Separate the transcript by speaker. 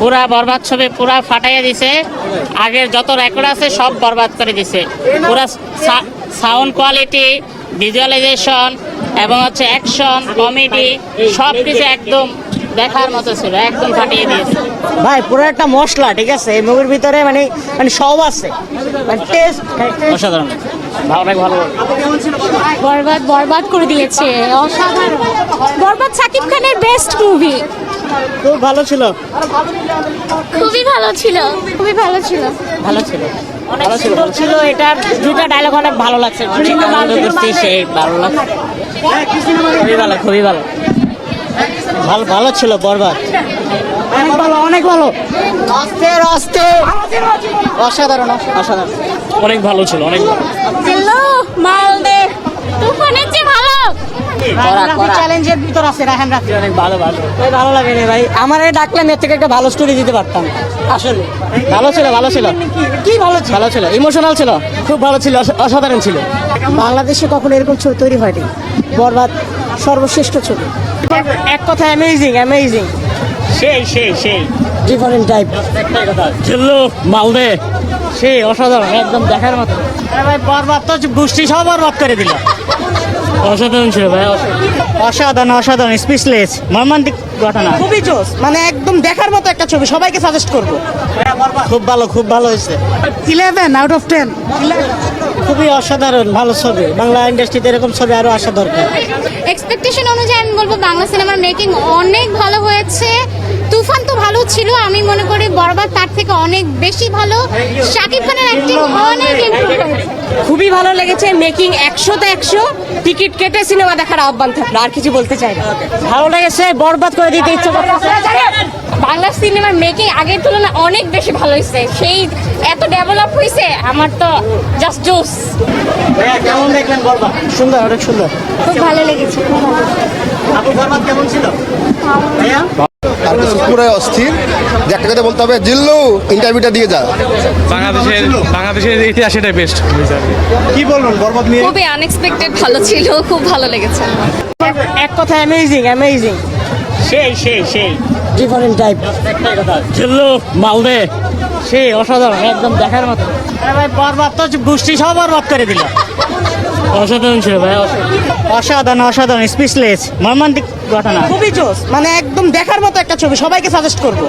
Speaker 1: পুরা বরবাদ ছবি পুরা ফাটাইয়া দিছে। আগের যত রেকর্ড আছে সব বরবাদ করে দিছে। পুরা সাউন্ড কোয়ালিটি ভিজুয়ালাইজেশন এবং হচ্ছে অ্যাকশন কমেডি সব কিছু একদম দেখার মতো ছিল একদম ফাটিয়ে দিয়েছে।
Speaker 2: ভাই পুরো একটা মশলা ঠিক আছে? এই মুভির ভিতরে মানে মানে সব আছে। মানে টেস্ট
Speaker 1: অসাধারণ। অনেক ভালো
Speaker 3: বরবাদ বরবাদ করে দিয়েছে। অসাধারণ। বরবাদ সাকিব খানের বেস্ট মুভি
Speaker 2: খুব ভালো ছিল?
Speaker 3: খুবই ভালো ছিল। খুবই ভালো ছিল।
Speaker 2: ভালো ছিল। ভালো ছিল ছিল এটা দুইটা ডায়লগ অনেক ভালো লাগছে।
Speaker 1: সেই ভালো লাগছে। খুবই ভালো খুবই ভালো।
Speaker 2: ভালো ভালো ছিল বরবাদ। অনেক ভালো অনেক ভালো। আস্তে আস্তে অসাধারণ অসাধারণ।
Speaker 1: অনেক ভালো ছিল অনেক ভালো।
Speaker 3: মালদে। তুফানের চেয়ে ভালো।
Speaker 2: চ্যালেঞ্জের ভিতর আছে রাহান রাফি।
Speaker 1: অনেক ভালো ভালো।
Speaker 2: ভাই ভালো লাগে রে ভাই। আমার এই ডাকলে মেয়ের থেকে একটা ভালো স্টোরি দিতে পারতাম। আসলে। ভালো ছিল ভালো ছিল। কি ভালো ছিল? ভালো ছিল ইমোশনাল ছিল খুব ভালো ছিল অসাধারণ ছিল। বাংলাদেশে কখনো এরকম ছবি তৈরি হয়নি। বরবাদ সর্বশ্রেষ্ঠ ছবি। এক কথা অ্যামেজিং অ্যামেজিং
Speaker 1: সেই সেই সেই।
Speaker 2: ডিফারেন্ট টাইপ
Speaker 1: খেললো মালদে।
Speaker 2: সেই অসাধারণ একদম দেখার মতো। ভাই বরবাদ তো গোষ্ঠী সব বরবাদ করে দিল।
Speaker 1: অসাধারণ ছিল ভাই।
Speaker 2: অসাধারণ অসাধারণ স্পিচলেস মর্মান্তিক ঘটনা। খুবই জোস। মানে একদম দেখার মতো একটা ছবি সবাইকে সাজেস্ট করব। খুব ভালো খুব ভালো হয়েছে। ইলেভেন আউট অফ টেন খুবই অসাধারণ ভালো ছবি। বাংলা ইন্ডাস্ট্রিতে এরকম ছবি আরও আসা দরকার।
Speaker 3: এক্সপেকটেশন অনুযায়ী আমি বলব বাংলা সিনেমার মেকিং অনেক ভালো হয়েছে। তুফান তো ভালো ছিল আমি মনে করি বরবাদ তার থেকে অনেক বেশি ভালো। শাকিব খানের অ্যাক্টিং অনেক
Speaker 4: খুবই ভালো লেগেছে মেকিং একশো তো একশো টিকিট কেটে সিনেমা দেখার আহ্বান থাকল আর কিছু বলতে চাই না।
Speaker 2: ভালো লেগেছে বরবাদ করে দিতে ইচ্ছে
Speaker 4: বাংলা সিনেমার মেকিং আগের তুলনায় অনেক বেশি ভালো হয়েছে। সেই এত ডেভেলপ হয়েছে আমার তো জাস্ট জোস
Speaker 2: কেমন দেখলেন বরবাদ? সুন্দর অনেক সুন্দর।
Speaker 3: খুব ভালো লেগেছে।
Speaker 2: আপু বরবাদ কেমন ছিল?
Speaker 5: তার কাছে পুরাই অস্থির। যে একটা কথা বলতে হবে জিল্লু ইন্টারভিউটা দিয়ে যা।
Speaker 6: বাংলাদেশের বাংলাদেশের ইতিহাস এটাই বেস্ট
Speaker 5: কি বলবেন বরবাদ নিয়ে?
Speaker 4: খুবই আনএক্সপেক্টেড ভালো ছিল খুব ভালো লেগেছে।
Speaker 2: এক কথা অ্যামেজিং অ্যামেজিং
Speaker 1: সেই সেই সেই।
Speaker 2: ডিফারেন্ট টাইপ
Speaker 1: খেললো মালদে।
Speaker 2: সেই অসাধারণ একদম দেখার মতো। আরে ভাই বরবাদ তো গোষ্ঠী সব বরবাদ করে দিল।
Speaker 1: অসাধারণ ছিল ভাই।
Speaker 2: অসাধারণ অসাধারণ স্পিচলেস মর্মান্তিক ঘটনা। খুবই জোস। মানে একদম দেখার মতো একটা ছবি। সবাইকে সাজেস্ট করব।